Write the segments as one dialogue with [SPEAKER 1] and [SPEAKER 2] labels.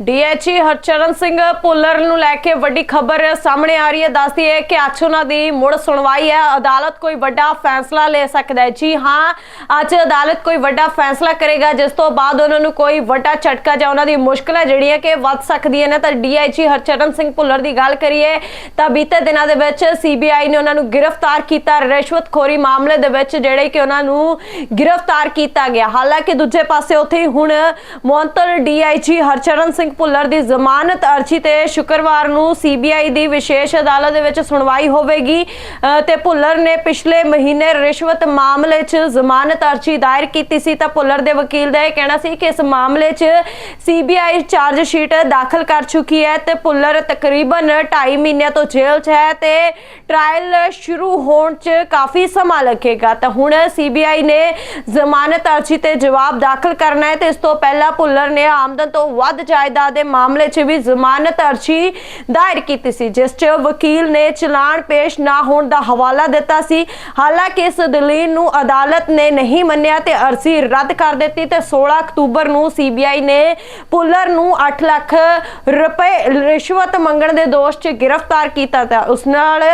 [SPEAKER 1] ਡੀਐਚਈ ਹਰਚਰਨ ਸਿੰਘ ਭੁੱਲਰ ਨੂੰ ਲੈ ਕੇ ਵੱਡੀ ਖਬਰ ਸਾਹਮਣੇ ਆ ਰਹੀ ਹੈ। ਦੱਸਦੀ ਹੈ ਕਿ ਅੱਜ ਉਹਨਾਂ ਦੀ ਮੁੜ ਸੁਣਵਾਈ ਹੈ। ਅਦਾਲਤ ਕੋਈ ਵੱਡਾ ਫੈਸਲਾ ਲੈ ਸਕਦਾ ਹੈ। ਜੀ ਹਾਂ, ਅੱਜ ਅਦਾਲਤ ਕੋਈ ਵੱਡਾ ਫੈਸਲਾ ਕਰੇਗਾ, ਜਿਸ ਤੋਂ ਬਾਅਦ ਉਹਨਾਂ ਨੂੰ ਕੋਈ ਵੱਡਾ ਝਟਕਾ ਜਾਂ ਉਹਨਾਂ ਦੀ ਮੁਸ਼ਕਲਾਂ ਜਿਹੜੀਆਂ ਕਿ ਵੱਧ ਸਕਦੀਆਂ ਨੇ। ਤਾਂ ਡੀਐਚਈ ਹਰਚਰਨ ਸਿੰਘ ਭੁੱਲਰ ਦੀ ਗੱਲ ਕਰੀਏ, ਤਾਂ ਬੀਤੇ ਦਿਨਾਂ ਦੇ ਵਿੱਚ ਸੀਬੀਆਈ ਨੇ ਉਹਨਾਂ ਨੂੰ ਗ੍ਰਿਫਤਾਰ ਕੀਤਾ। ਰਿਸ਼ਵਤਖੋਰੀ ਮਾਮਲੇ ਦੇ ਵਿੱਚ ਜਿਹੜੇ ਕਿ ਉਹਨਾਂ ਨੂੰ ਗ੍ਰਿਫਤਾਰ ਕੀਤਾ ਗਿਆ। ਹਾਲਾਂਕਿ ਦੂਜੇ ਪਾਸੇ ਉੱਥੇ ਹੀ ਹੁਣ ਮੁਅੱਤਲ ਡੀਆਈਜੀ ਹਰਚਰਨ ਸਿੰਘ ਭੁੱਲਰ ਦੀ ਜ਼ਮਾਨਤ ਅਰਜ਼ੀ ਤੇ ਸ਼ੁੱਕਰਵਾਰ ਨੂੰ ਸੀਬੀਆਈ ਦੀ ਵਿਸ਼ੇਸ਼ ਅਦਾਲਤ ਦੇ ਵਿੱਚ ਸੁਣਵਾਈ ਹੋਵੇਗੀ। ਤੇ ਭੁੱਲਰ ਨੇ ਪਿਛਲੇ ਮਹੀਨੇ ਰਿਸ਼ਵਤ ਮਾਮਲੇ 'ਚ ਜ਼ਮਾਨਤ ਅਰਜ਼ੀ ਦਾਇਰ ਕੀਤੀ ਸੀ ਤਾਂ ਭੁੱਲਰ ਦੇ ਵਕੀਲ ਦਾ ਇਹ ਕਹਿਣਾ ਸੀ ਕਿ ਇਸ ਮਾਮਲੇ 'ਚ ਸੀਬੀਆਈ ਚਾਰਜ ਸ਼ੀਟ ਦਾਖਲ ਕਰ ਚੁੱਕੀ ਹੈ ਤੇ ਭੁੱਲਰ ਤਕਰੀਬਨ 2.5 ਮਹੀਨਿਆਂ ਤੋਂ ਜੇਲ੍ਹ 'ਚ ਹੈ ਤੇ ਟ੍ਰਾਇਲ ਸ਼ੁਰੂ ਹੋਣ 'ਚ ਕਾਫੀ ਸਮਾਂ ਲੱਗੇਗਾ। ਤਾਂ ਹੁਣ ਸੀਬੀਆਈ ਨੇ ਜ਼ਮਾਨਤ ਅਰਜ਼ੀ ਤੇ ਜਵਾਬ ਦਾਖਲ ਕਰਨਾ ਹੈ ਤੇ ਇਸ ਤੋਂ ਪਹਿਲਾਂ ਭੁੱਲਰ ਨੇ ਆਮਦਨ ਤੋਂ ਵੱਧ ਜਾਇਦਾਦ ਦੇ ਮਾਮਲੇ 'ਚ ਵੀ ਜ਼ਮਾਨਤ ਅਰਜ਼ੀ ਦਾਇਰ ਕੀਤੀ ਸੀ, ਜਿਸ 'ਚ ਵਕੀਲ ਨੇ ਚਲਾਨ ਪੇਸ਼ ਨਾ ਹੋਣ ਦਾ ਹਵਾਲਾ ਦਿੱਤਾ ਸੀ। ਹਾਲਾਂਕਿ ਇਸ ਦਲੀਲ ਨੂੰ ਅਦਾਲਤ ਨੇ ਨਹੀਂ ਮੰਨਿਆ ਤੇ ਅਰਜ਼ੀ ਰੱਦ ਕਰ ਦਿੱਤੀ ਤੇ 16 ਅਕਤੂਬਰ ਨੂੰ ਸੀਬੀਆਈ ਨੇ ਭੁੱਲਰ ਨੂੰ 8 ਲੱਖ ਰੁਪਏ ਰਿਸ਼ਵਤ ਮੰਗਣ ਦੇ ਦੋਸ਼ 'ਚ ਗ੍ਰਿਫਤਾਰ ਕੀਤਾ ਤਾਂ ਉਸ ਨਾਲ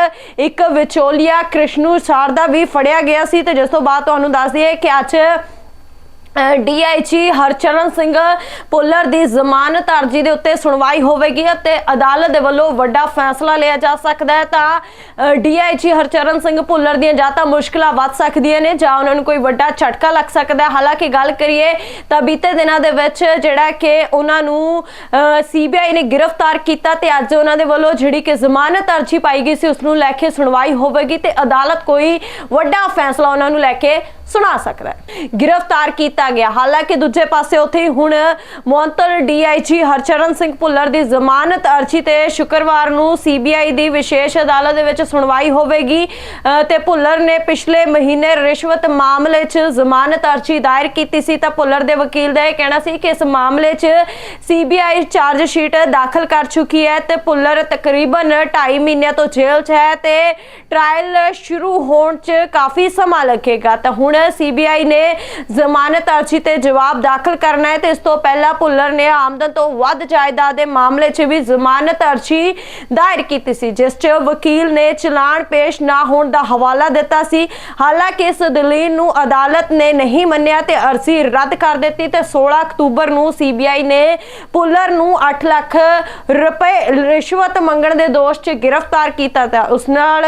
[SPEAKER 1] ਇੱਕ ਵਿਚੋਲੀਆ ਕ੍ਰਿਸ਼ਨੂ ਸਾਰਦਾ ਵੀ ਫੜਿਆ ਗਿਆ ਸੀ ਤੇ ਜਿਸ ਤੋਂ ਬਾਅਦ ਤੁਹਾਨੂੰ ਦੱਸ ਦਈਏ ਕਿ ਅੱਜ ਡੀਆਈਜੀ ਹਰਚਰਨ ਸਿੰਘ ਪੁੱਲਰ ਦੀ ਜ਼ਮਾਨਤ ਅਰਜ਼ੀ ਦੇ ਉੱਤੇ ਸੁਣਵਾਈ ਹੋਵੇਗੀ ਅਤੇ ਅਦਾਲਤ ਦੇ ਵੱਲੋਂ ਵੱਡਾ ਫੈਸਲਾ ਲਿਆ ਜਾ ਸਕਦਾ ਹੈ। ਤਾਂ ਡੀਆਈਜੀ ਹਰਚਰਨ ਸਿੰਘ ਪੁੱਲਰ ਦੀਆਂ ਜਾਂ ਤਾਂ ਮੁਸ਼ਕਲਾਂ ਵੱਧ ਸਕਦੀਆਂ ਨੇ ਜਾਂ ਉਹਨਾਂ ਨੂੰ ਕੋਈ ਵੱਡਾ ਝਟਕਾ ਲੱਗ ਸਕਦਾ ਹੈ। ਹਾਲਾਂਕਿ ਗੱਲ ਕਰੀਏ ਤਾਂ ਬੀਤੇ ਦਿਨਾਂ ਦੇ ਵਿੱਚ ਜਿਹੜਾ ਕਿ ਉਹਨਾਂ ਨੂੰ ਸੀਬੀਆਈ ਨੇ ਗ੍ਰਿਫਤਾਰ ਕੀਤਾ ਤੇ ਅੱਜ ਉਹਨਾਂ ਦੇ ਵੱਲੋਂ ਜਿਹੜੀ ਕਿ ਜ਼ਮਾਨਤ ਅਰਜ਼ੀ ਪਾਈ ਗਈ ਸੀ, ਉਸ ਨੂੰ ਲੈ ਕੇ ਸੁਣਵਾਈ ਹੋਵੇਗੀ ਤੇ ਅਦਾਲਤ ਕੋਈ ਵੱਡਾ ਫੈਸਲਾ ਉਹਨਾਂ ਨੂੰ ਲੈ ਕੇ ਸੁਣਾ ਸਕਦਾ ਹੈ। ਗ੍ਰਿਫਤਾਰ ਕੀਤਾ ਗਿਆ। ਹਾਲਾਂਕਿ ਦੂਜੇ ਪਾਸੇ ਉੱਥੇ ਹੁਣ ਮੁਅੱਤਲ ਡੀਆਈਜੀ ਹਰਚਰਨ ਸਿੰਘ ਭੁੱਲਰ ਦੀ ਜ਼ਮਾਨਤ ਅਰਜ਼ੀ ਤੇ ਸ਼ੁੱਕਰਵਾਰ ਨੂੰ ਸੀਬੀਆਈ ਦੀ ਵਿਸ਼ੇਸ਼ ਅਦਾਲਤ ਦੇ ਵਿੱਚ ਸੁਣਵਾਈ ਹੋਵੇਗੀ ਤੇ ਭੁੱਲਰ ਨੇ ਪਿਛਲੇ ਮਹੀਨੇ ਰਿਸ਼ਵਤ ਮਾਮਲੇ 'ਚ ਜ਼ਮਾਨਤ ਅਰਜ਼ੀ ਦਾਇਰ ਕੀਤੀ ਸੀ ਤਾਂ ਭੁੱਲਰ ਦੇ ਵਕੀਲ ਦਾ ਇਹ ਕਹਿਣਾ ਸੀ ਕਿ ਇਸ ਮਾਮਲੇ 'ਚ ਸੀਬੀਆਈ ਚਾਰਜ ਸ਼ੀਟ ਦਾਖਲ ਕਰ ਚੁੱਕੀ ਹੈ ਤੇ ਭੁੱਲਰ ਤਕਰੀਬਨ 2.5 ਮਹੀਨਿਆਂ ਤੋਂ ਜੇਲ੍ਹ 'ਚ ਹੈ ਤੇ ਟ੍ਰਾਇਲ ਸ਼ੁਰੂ ਹੋਣ 'ਚ ਕਾਫੀ ਸਮਾਂ ਲੱਗੇਗਾ। ਤਾਂ ਹੁਣ ਸੀਬੀਆਈ ਨੇ ਜ਼ਮਾਨਤ ਅਰਜ਼ੀ ਤੇ ਜਵਾਬ ਦਾਖਲ ਕਰਨਾ ਹੈ ਤੇ ਇਸ ਤੋਂ ਪਹਿਲਾਂ ਭੁੱਲਰ ਨੇ ਆਮਦਨ ਤੋਂ ਵੱਧ ਜਾਇਦਾਦ ਦੇ ਮਾਮਲੇ 'ਚ ਵੀ ਜ਼ਮਾਨਤ ਅਰਜ਼ੀ ਦਾਇਰ ਕੀਤੀ ਸੀ, ਜਿਸ 'ਚ ਵਕੀਲ ਨੇ ਚਲਾਨ ਪੇਸ਼ ਨਾ ਹੋਣ ਦਾ ਹਵਾਲਾ ਦਿੱਤਾ ਸੀ। ਹਾਲਾਂਕਿ ਇਸ ਦਲੀਲ ਨੂੰ ਅਦਾਲਤ ਨੇ ਨਹੀਂ ਮੰਨਿਆ ਤੇ ਅਰਜ਼ੀ ਰੱਦ ਕਰ ਦਿੱਤੀ ਤੇ 16 ਅਕਤੂਬਰ ਨੂੰ ਸੀਬੀਆਈ ਨੇ ਭੁੱਲਰ ਨੂੰ 8 ਲੱਖ ਰੁਪਏ ਰਿਸ਼ਵਤ ਮੰਗਣ ਦੇ ਦੋਸ਼ 'ਚ ਗ੍ਰਿਫਤਾਰ ਕੀਤਾ ਤਾਂ ਉਸ ਨਾਲ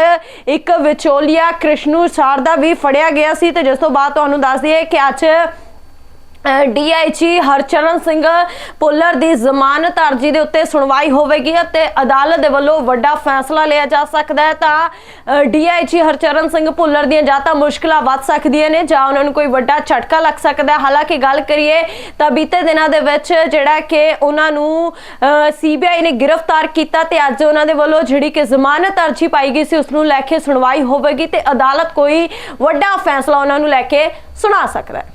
[SPEAKER 1] ਇੱਕ ਵਿਚੋਲੀਆ ਕ੍ਰਿਸ਼ਨੂ ਸਾਰਦਾ ਵੀ ਫੜਿਆ ਗਿਆ ਸੀ ਤੇ ਜਿਸ ਤੋਂ ਬਾਅਦ ਤੁਹਾਨੂੰ ਦੱਸ ਦਈਏ ਕਿ ਅੱਜ ਡੀਆਈਜੀ ਹਰਚਰਨ ਸਿੰਘ ਪੁੱਲਰ ਦੀ ਜ਼ਮਾਨਤ ਅਰਜ਼ੀ ਦੇ ਉੱਤੇ ਸੁਣਵਾਈ ਹੋਵੇਗੀ ਅਤੇ ਅਦਾਲਤ ਦੇ ਵੱਲੋਂ ਵੱਡਾ ਫੈਸਲਾ ਲਿਆ ਜਾ ਸਕਦਾ ਹੈ। ਤਾਂ ਡੀਆਈਜੀ ਹਰਚਰਨ ਸਿੰਘ ਪੁੱਲਰ ਦੀਆਂ ਜਾਂ ਤਾਂ ਮੁਸ਼ਕਲਾਂ ਵੱਧ ਸਕਦੀਆਂ ਨੇ ਜਾਂ ਉਹਨਾਂ ਨੂੰ ਕੋਈ ਵੱਡਾ ਝਟਕਾ ਲੱਗ ਸਕਦਾ ਹੈ। ਹਾਲਾਂਕਿ ਗੱਲ ਕਰੀਏ ਤਾਂ ਬੀਤੇ ਦਿਨਾਂ ਦੇ ਵਿੱਚ ਜਿਹੜਾ ਕਿ ਉਹਨਾਂ ਨੂੰ ਸੀਬੀਆਈ ਨੇ ਗ੍ਰਿਫਤਾਰ ਕੀਤਾ ਤੇ ਅੱਜ ਉਹਨਾਂ ਦੇ ਵੱਲੋਂ ਜਿਹੜੀ ਕਿ ਜ਼ਮਾਨਤ ਅਰਜ਼ੀ ਪਾਈ ਗਈ ਸੀ ਉਸ ਨੂੰ ਲੈ ਕੇ ਸੁਣਵਾਈ ਹੋਵੇਗੀ ਤੇ ਅਦਾਲਤ ਕੋਈ ਵੱਡਾ ਫੈਸਲਾ ਉਹਨਾਂ ਨੂੰ ਲੈ ਕੇ ਸੁਣਾ ਸਕਦਾ ਹੈ।